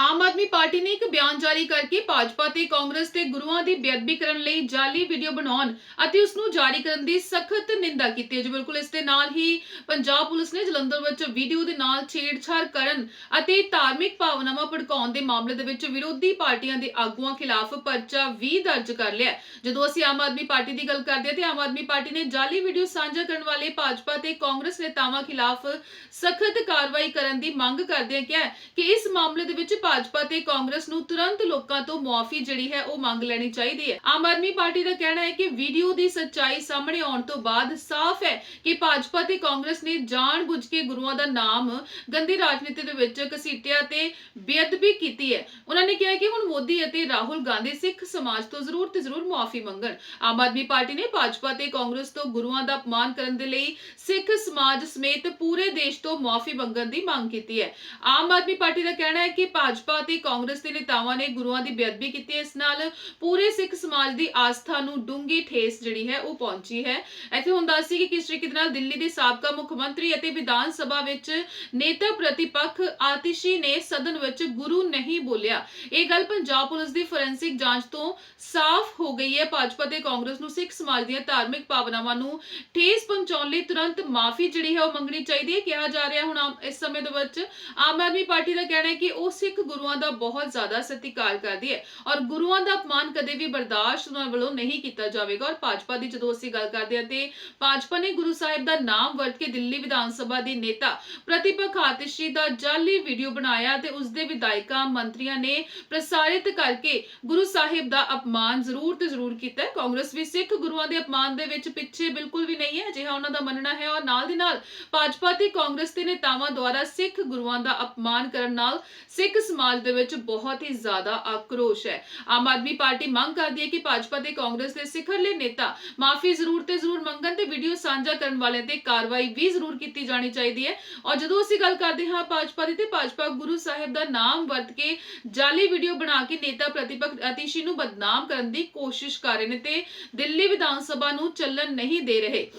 Aam Aadmi party ਨੇ ਇੱਕ ਬਿਆਨ ਜਾਰੀ ਕਰਕੇ ਭਾਜਪਾ ਤੇ ਕਾਂਗਰਸ ਤੇ ਗੁਰੂਆਂ ਦੀ ਬੇਅਦਬੀ ਕਰਨ ਲਈ ਜਾਲੀ ਵੀਡੀਓ ਬਣਾਉਣ ਅਤੇ ਉਸ ਨੂੰ ਜਾਰੀ ਕਰਨ ਦੀ ਸਖਤ ਨਿੰਦਾ ਕੀਤੀ ਹੈ। ਜੀ ਬਿਲਕੁਲ ਇਸ ਦੇ ਨਾਲ ਹੀ ਪੰਜਾਬ ਪੁਲਿਸ ਨੇ ਜਲੰਧਰ ਵਿੱਚ ਵੀਡੀਓ ਦੇ ਨਾਲ ਛੇੜਛਾੜ ਕਰਨ ਅਤੇ ਧਾਰਮਿਕ ਭਾਵਨਾਵਾਂ ਭੜਕਾਉਣ ਦੇ ਮਾਮਲੇ ਦੇ ਵਿੱਚ ਵਿਰੋਧੀ ਪਾਰਟੀਆਂ ਦੇ ਆਗੂਆਂ ਖਿਲਾਫ ਪਰਚਾ ਵੀ ਦਰਜ ਕਰ ਲਿਆ ਜਦੋਂ ਅਸੀਂ ਆਮ ਆਦਮੀ ਪਾਰਟੀ ਦੀ ਗੱਲ ਕਰਦੇ ਹਾਂ ਤੇ ਆਮ ਆਦਮੀ ਪਾਰਟੀ ਨੇ ਜਾਲੀ ਵੀਡੀਓ ਸਾਂਝਾ ਕਰਨ ਵਾਲੇ ਭਾਜਪਾ ਤੇ ਕਾਂਗਰਸ ਨੇਤਾਵਾਂ ਖਿਲਾਫ ਸਖਤ ਕਾਰਵਾਈ ਕਰਨ ਦੀ ਮੰਗ ਕਰਦਿਆਂ ਕਿਹਾ ਕਿ ਇਸ ਮਾਮਲੇ ਦੇ ਵਿੱਚ ਭਾਜਪਾ ਤੇ ਕਾਂਗਰਸ ਨੂੰ ਤੁਰੰਤ ਲੋਕਾਂ ਤੋਂ ਮੁਆਫੀ ਜਿਹੜੀ ਹੈ ਉਹ ਮੰਗ ਲੈਣੀ ਚਾਹੀਦੀ ਹੈ। ਆਮ ਆਦਮੀ ਪਾਰਟੀ ਦਾ ਕਹਿਣਾ ਹੈ ਕਿ ਵੀਡੀਓ ਦੀ ਸੱਚਾਈ ਸਾਹਮਣੇ ਆਉਣ ਤੋਂ ਬਾਅਦ ਸਾਫ਼ ਹੈ ਕਿ ਭਾਜਪਾ ਤੇ ਕਾਂਗਰਸ ਨੇ ਜਾਣਬੁੱਝ ਕੇ ਗੁਰੂਆਂ ਦਾ ਨਾਮ ਗੰਦੀ ਰਾਜਨੀਤੀ ਦੇ ਵਿੱਚ ਘਸੀਟਿਆ ਤੇ ਬੇਅਦਬੀ ਕੀਤੀ ਹੈ। ਉਹਨਾਂ ਨੇ ਕਿਹਾ ਕਿ ਹੁਣ ਮੋਦੀ ਅਤੇ ਰਾਹੁਲ ਗਾਂਧੀ ਸਿੱਖ ਸਮਾਜ ਤੋਂ ਜ਼ਰੂਰ ਤੇ ਜ਼ਰੂਰ ਮੁਆਫੀ ਮੰਗਣ। ਆਮ ਆਦਮੀ ਪਾਰਟੀ ਨੇ ਭਾਜਪਾ ਤੇ ਕਾਂਗਰਸ ਤੋਂ ਗੁਰੂਆਂ ਦਾ ਅਪਮਾਨ ਕਰਨ ਦੇ ਲਈ ਸਿੱਖ ਸਮਾਜ ਸਮੇਤ ਪੂਰੇ ਦੇਸ਼ ਤੋਂ ਮੁਆਫੀ ਮੰਗਣ ਦੀ ਮੰਗ ਕੀਤੀ ਹੈ। ਆਮ ਆਦਮੀ ਪਾਰਟੀ ਦਾ ਕਹਿਣਾ ਹੈ ਕਿ ਭਾਜਪਾ ਭਾਜਪਾ ਅਤੇ ਕਾਂਗਰਸ ਦੇ ਨੇਤਾਵਾਂ ਨੇ ਗੁਰੂਆਂ ਦੀ ਬੇਅਦਬੀ ਕੀਤੀ ਹੈ। ਇਸ ਨਾਲ ਪੂਰੇ ਸਿੱਖ ਸਮਾਜ ਦੀ ਆਸਥਾ ਨੂੰ ਡੂੰਗੀ ਠੇਸ ਜਿਹੜੀ ਹੈ, ਉਹ ਪਹੁੰਚੀ ਹੈ। ਇੱਥੇ ਹੁਣ ਦੱਸੀ ਕਿ ਕਿਸ ਤਰੀਕੇ ਨਾਲ ਦਿੱਲੀ ਦੇ ਸਾਬਕਾ ਮੁੱਖ ਮੰਤਰੀ ਅਤੇ ਵਿਧਾਨ ਸਭਾ ਵਿੱਚ ਨੇਤਾ ਪ੍ਰਤੀਪੱਖ ਆਤਿਸ਼ੀ ਨੇ ਸਦਨ ਵਿੱਚ ਗੁਰੂ ਨਹੀਂ ਬੋਲਿਆ। ਇਹ ਗੱਲ ਪੰਜਾਬ ਪੁਲਿਸ ਦੀ ਫੋਰੈਂਸਿਕ ਜਾਂਚ ਤੋਂ ਸਾਫ਼ ਹੋ ਗਈ ਹੈ। ਭਾਜਪਾ ਤੇ ਕਾਂਗਰਸ ਨੂੰ ਸਿੱਖ ਸਮਾਜ ਦੀਆਂ ਧਾਰਮਿਕ ਭਾਵਨਾਵਾਂ ਨੂੰ ਠੇਸ ਪਹੁੰਚਾਉਣ ਲਈ ਤੁਰੰਤ ਮਾਫੀ ਜਿਹੜੀ ਹੈ, ਉਹ ਮੰਗਣੀ ਚਾਹੀਦੀ ਹੈ। ਕਿਹਾ ਜਾ ਰਿਹਾ ਹੁਣ ਇਸ ਸਮੇਂ ਦੇ ਵਿੱਚ ਆਮ ਆਦਮੀ ਪਾਰਟੀ ਦਾ ਕਹਿਣਾ ਹੈ ਕਿ ਉਹ ਸਿੱਖ ਗੁਰੂਆਂ ਦਾ ਬਹੁਤ ਜ਼ਿਆਦਾ ਸਤਿਕਾਰ ਕਰਦੀ ਹੈ ਔਰ ਗੁਰੂਆਂ ਦਾ ਅਪਮਾਨ ਕਦੇ ਵੀ ਬਰਦਾਸ਼ਤ ਉਹਨਾਂ ਵੱਲੋਂ ਨਹੀਂ ਕੀਤਾ ਜਾਵੇਗਾ ਔਰ ਭਾਜਪਾ ਦੀ ਜਦੋਂ ਅਸੀਂ ਗੱਲ ਕਰਦੇ ਹਾਂ ਤੇ ਭਾਜਪਾ ਨੇ ਗੁਰੂ ਸਾਹਿਬ ਦਾ ਨਾਮ ਵਰਤ ਕੇ ਦਿੱਲੀ ਵਿਧਾਨ ਸਭਾ ਦੀ ਨੇਤਾ ਪ੍ਰਤੀਪਕ ਆਤਿਸ਼ੀ ਦਾ ਜਾਲੀ ਵੀਡੀਓ ਬਣਾਇਆ ਤੇ ਉਸ ਦੇ ਵਿਧਾਇਕਾਂ, ਮੰਤਰੀਆਂ ਨੇ ਪ੍ਰਸਾਰਿਤ ਕਰਕੇ ਗੁਰੂ ਸਾਹਿਬ ਦਾ ਅਪਮਾਨ ਜ਼ਰੂਰ ਤੇ ਜ਼ਰੂਰ ਕੀਤਾ ਹੈ। ਕਾਂਗਰਸ ਵੀ ਸਿੱਖ ਗੁਰੂਆਂ ਦੇ ਅਪਮਾਨ ਦੇ ਵਿੱਚ ਪਿੱਛੇ ਬਿਲਕੁਲ ਵੀ ਨਹੀਂ ਹੈ, ਅਜਿਹਾ ਉਹਨਾਂ ਦਾ ਮੰਨਣਾ ਹੈ ਔਰ ਨਾਲ ਦੀ ਨਾਲ ਭਾਜਪਾ ਤੇ ਕਾਂਗਰਸ ਦੇ ਨੇਤਾਵਾਂ ਦੁਆਰਾ ਸਿੱਖ ਗੁਰੂਆਂ ਦਾ ਅਪਮਾਨ ਕਰਨ ਨਾਲ ਸਿੱਖ ਸਮਾਜ ਦੇ ਵਿੱਚ ਬਹੁਤ ਹੀ ਜ਼ਿਆਦਾ ਆਕਰੋਸ਼ ਹੈ। ਆਮ ਆਦਮੀ ਪਾਰਟੀ ਮੰਗ ਕਰਦੀ ਹੈ ਕਿ ਭਾਜਪਾ ਤੇ ਕਾਂਗਰਸ ਦੇ ਸਿਖਰਲੇ ਨੇਤਾ ਮਾਫੀ ਜ਼ਰੂਰ ਤੇ ਜ਼ਰੂਰ ਮੰਗਣ ਤੇ ਵੀਡੀਓ ਸਾਂਝਾ ਕਰਨ ਵਾਲਿਆਂ ਤੇ ਕਾਰਵਾਈ ਵੀ ਜ਼ਰੂਰ ਕੀਤੀ ਜਾਣੀ ਚਾਹੀਦੀ ਹੈ। ਔਰ ਜਦੋਂ ਅਸੀਂ ਗੱਲ ਕਰਦੇ ਹਾਂ ਭਾਜਪਾ ਦੀ ਤੇ ਭਾਜਪਾ ਗੁਰੂ ਸਾਹਿਬ ਦਾ ਨਾਮ ਵਰਤ ਕੇ ਜਾਲੀ ਵੀਡੀਓ ਬਣਾ ਕੇ ਨੇਤਾ ਪ੍ਰਤੀਪਕ ਅਤੀਸ਼ੀ ਨੂੰ ਬਦਨਾਮ ਕਰਨ ਦੀ ਕੋਸ਼ਿਸ਼ ਕਰ ਰਹੇ ਨੇ ਤੇ ਦਿੱਲੀ ਵਿਧਾਨ ਸਭਾ ਨੂੰ ਚੱਲਣ ਨਹੀਂ ਦੇ ਰਹੇ।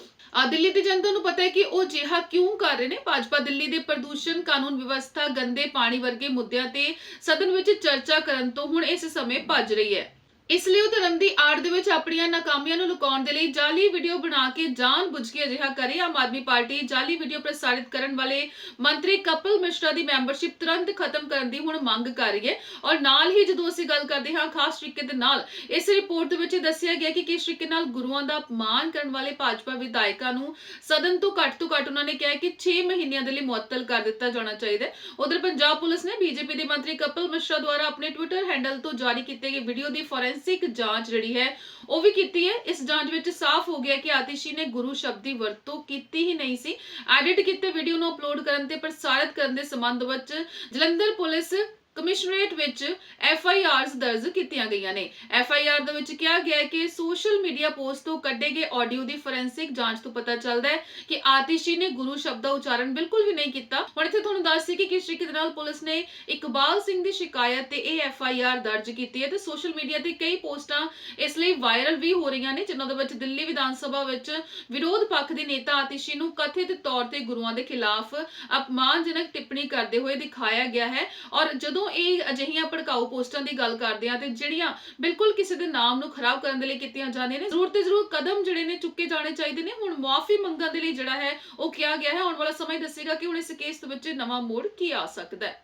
ਦਿੱਲੀ ਦੀ ਜਨਤਾ ਨੂੰ ਪਤਾ ਹੈ ਕਿ ਉਹ ਜਿਹਾ ਕਿਉਂ ਕਰ ਰਹੇ ਨੇ? ਭਾਜਪਾ ਦਿੱਲੀ ਦੇ ਪ੍ਰਦੂਸ਼ਣ ਕਾਨੂੰਨ ਵਿਵਸਥਾ, ਗੰਦੇ ਪਾਣੀ ਵਰਗੇ ਮੁੱਦਿਆਂ ਤੇ ਸਦਨ ਵਿੱਚ ਚਰਚਾ ਕਰਨ ਤੋਂ ਹੁਣ ਇਸ ਸਮੇਂ ਭੱਜ ਰਹੀ ਹੈ। ਇਸ ਲਈ ਉਹ ਧਰਮ ਦੀ ਆੜ ਦੇ ਵਿੱਚ ਆਪਣੀਆਂ ਨਾਕਾਮੀਆਂ ਨੂੰ ਲੁਕਾਉਣ ਦੇ ਲਈ ਜਾਲੀ ਵੀਡੀਓ ਬਣਾ ਕੇ ਜਾਣ ਕੇ ਅਜਿਹਾ ਕਰੇ। ਆਮ ਆਦਮੀ ਪਾਰਟੀ ਜਾਲੀ ਵੀਡੀਓ ਪ੍ਰਸਾਰਿਤ ਕਰਨ ਵਾਲੇ ਮੰਤਰੀ ਕਪਿਲ ਮਿਸ਼ਰਾ ਦੀ ਮੈਂਬਰਸ਼ਿਪ ਤੁਰੰਤ ਖਤਮ ਕਰਨ ਦੀ ਹੁਣ ਮੰਗ ਕਰ ਰਹੀ ਹੈ। ਔਰ ਨਾਲ ਹੀ ਜਦੋਂ ਅਸੀਂ ਗੱਲ ਕਰਦੇ ਹਾਂ ਖਾਸ ਤਰੀਕੇ ਦੇ ਨਾਲ, ਇਸ ਰਿਪੋਰਟ ਦੇ ਵਿੱਚ ਇਹ ਦੱਸਿਆ ਗਿਆ ਕਿ ਕਿਸ ਤਰੀਕੇ ਨਾਲ ਗੁਰੂਆਂ ਦਾ ਅਪਮਾਨ ਕਰਨ ਵਾਲੇ ਭਾਜਪਾ ਵਿਧਾਇਕਾਂ ਨੂੰ ਸਦਨ ਤੋਂ ਘੱਟ ਤੋਂ ਘੱਟ ਉਹਨਾਂ ਨੇ ਕਿਹਾ ਕਿ 6 ਮਹੀਨਿਆਂ ਦੇ ਲਈ ਮੁਅੱਤਲ ਕਰ ਦਿੱਤਾ ਜਾਣਾ ਚਾਹੀਦਾ ਹੈ। ਉਧਰ ਪੰਜਾਬ ਪੁਲਿਸ ਨੇ ਬੀਜੇਪੀ ਦੇ ਮੰਤਰੀ ਕਪਿਲ ਮਿਸ਼ਰਾ ਦੁਆਰਾ ਆਪਣੇ ਟਵਿੱਟਰ ਹੈਂਡਲ ਤੋਂ ਜਾਰੀ ਕੀਤੇ ਗਏ ਵੀਡੀਓ ਦੀ ਫੋਰੈਂਸਿਕ ਜਾਂਚ ਜਿਹੜੀ ਹੈ, ਉਹ ਵੀ ਕੀਤੀ ਹੈ। ਇਸ ਜਾਂਚ ਵਿੱਚ ਸਾਫ਼ ਹੋ ਗਿਆ ਕਿ ਆਤਿਸ਼ੀ ਨੇ ਗੁਰੂ ਸ਼ਬਦ ਦੀ ਵਰਤੋਂ ਕੀਤੀ ਹੀ ਨਹੀਂ ਸੀ। ਐਡਿਟ ਕੀਤੇ ਵੀਡੀਓ ਨੂੰ ਅਪਲੋਡ ਕਰਨ ਤੇ ਪ੍ਰਸਾਰਿਤ ਕਰਨ ਦੇ ਸੰਬੰਧ ਵਿੱਚ ਜਲੰਧਰ ਪੁਲਿਸ ਕਮਿਸ਼ਨਰੇਟ ਵਿੱਚ ਐਫ ਆਈ ਆਰਸ ਦਰਜ ਕੀਤੀਆਂ ਗਈਆਂ ਨੇ। ਐਫ ਆਈ ਆਰ ਦੇ ਵਿੱਚ ਕਿਹਾ ਗਿਆ ਹੈ ਕਿ ਸੋਸ਼ਲ ਮੀਡੀਆ ਪੋਸਟ ਤੋਂ ਕੱਢੇ ਗਏ ਆਡੀਓ ਦੀ ਫੋਰੈਂਸਿਕ ਜਾਂਚ ਤੋਂ ਪਤਾ ਚੱਲਦਾ ਹੈ ਕਿ ਆਤਿਸ਼ੀ ਨੇ ਗੁਰੂ ਸ਼ਬਦ ਦਾ ਉਚਾਰਨ ਬਿਲਕੁਲ ਵੀ ਨਹੀਂ ਕੀਤਾ। ਹੁਣ ਇੱਥੇ ਤੁਹਾਨੂੰ ਦੱਸ ਸੀ ਕਿ ਕਿਸ ਤਰੀਕੇ ਦੇ ਨਾਲ ਪੁਲਿਸ ਨੇ ਇਕਬਾਲ ਸਿੰਘ ਦੀ ਸ਼ਿਕਾਇਤ ਤੇ ਇਹ ਐਫ ਆਈ ਆਰ ਦਰਜ ਕੀਤੀ ਹੈ ਤੇ ਸੋਸ਼ਲ ਮੀਡੀਆ ਤੇ ਕਈ ਪੋਸਟਾਂ ਇਸ ਲਈ ਵਾਇਰਲ ਵੀ ਹੋ ਰਹੀਆਂ ਨੇ, ਜਿਨ੍ਹਾਂ ਦੇ ਵਿੱਚ ਦਿੱਲੀ ਵਿਧਾਨ ਸਭਾ ਵਿੱਚ ਵਿਰੋਧ ਪੱਖ ਦੇ ਨੇਤਾ ਆਤਿਸ਼ੀ ਨੂੰ ਕਥਿਤ ਤੌਰ ਤੇ ਗੁਰੂਆਂ ਦੇ ਖਿਲਾਫ ਅਪਮਾਨਜਨਕ ਟਿੱਪਣੀ ਕਰਦੇ ਹੋਏ ਦਿਖਾਇਆ ਗਿਆ ਹੈ। ਔਰ ਜਦੋਂ ਇਹ ਅਜਿਹੀਆਂ ਭੜਕਾਊ ਪੋਸਟਾਂ ਦੀ ਗੱਲ ਕਰਦੇ ਆ ਤੇ ਜਿਹੜੀਆਂ ਬਿਲਕੁਲ ਕਿਸੇ ਦੇ ਨਾਮ ਨੂੰ ਖਰਾਬ ਕਰਨ ਦੇ ਲਈ ਕੀਤੀਆਂ ਜਾਂਦੀਆਂ ਨੇ, ਜ਼ਰੂਰ ਤੇ ਜ਼ਰੂਰ ਕਦਮ ਜਿਹੜੇ ਨੇ ਚੁੱਕੇ ਜਾਣੇ ਚਾਹੀਦੇ ਨੇ। ਹੁਣ ਮੁਆਫੀ ਮੰਗਣ ਦੇ ਲਈ ਜਿਹੜਾ ਹੈ, ਉਹ ਕਿਹਾ ਗਿਆ ਹੈ। ਆਉਣ ਵਾਲਾ ਸਮਾਂ ਹੀ ਦੱਸੇਗਾ ਕਿ ਹੁਣ ਇਸ ਕੇਸ ਦੇ ਵਿੱਚ ਨਵਾਂ ਮੋੜ ਕੀ ਆ ਸਕਦਾ ਹੈ।